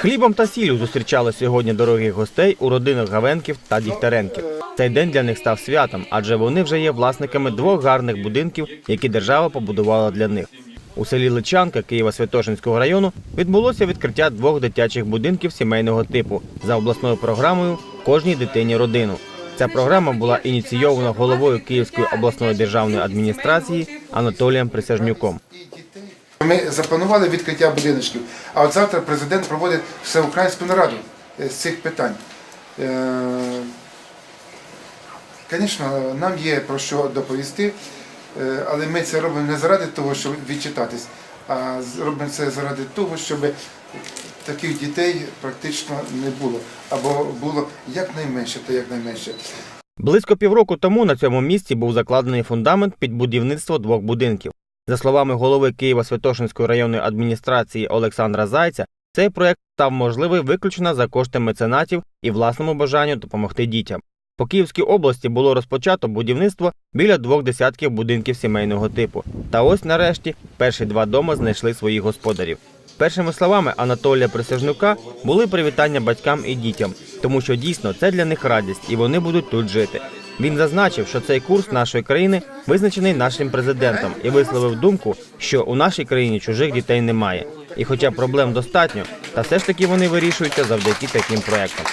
Хлібом та сіллю зустрічали сьогодні дорогих гостей у родинах Гавенків та Дігтяренків. Цей день для них став святом, адже вони вже є власниками двох гарних будинків, які держава побудувала для них. У селі Личанка Києво-Святошинського району відбулося відкриття двох дитячих будинків сімейного типу за обласною програмою Кожній дитині родину. Ця програма була ініційована головою Київської обласної державної адміністрації Анатолієм Присяжнюком. Ми запланували відкриття будиночків, а от завтра президент проводить всеукраїнську нараду е, з цих питань. Звісно, нам є про що доповісти, е, але ми це робимо не заради того, щоб відчитатись, а робимо це заради того, щоб таких дітей практично не було, або було якнайменше, то якнайменше. Близько півроку тому на цьому місці був закладений фундамент під будівництво двох будинків. За словами голови Києво-Святошинської районної адміністрації Олександра Зайця, цей проект став можливий виключно за кошти меценатів і власному бажанню допомогти дітям. По Київській області було розпочато будівництво біля двох десятків будинків сімейного типу. Та ось нарешті перші два дома знайшли своїх господарів. Першими словами Анатолія Присяжнюка були привітання батькам і дітям, тому що дійсно це для них радість, і вони будуть тут жити. Він зазначив, що цей курс нашої країни визначений нашим президентом і висловив думку, що у нашій країні чужих дітей немає. І хоча проблем достатньо, та все ж таки вони вирішуються завдяки таким проектам.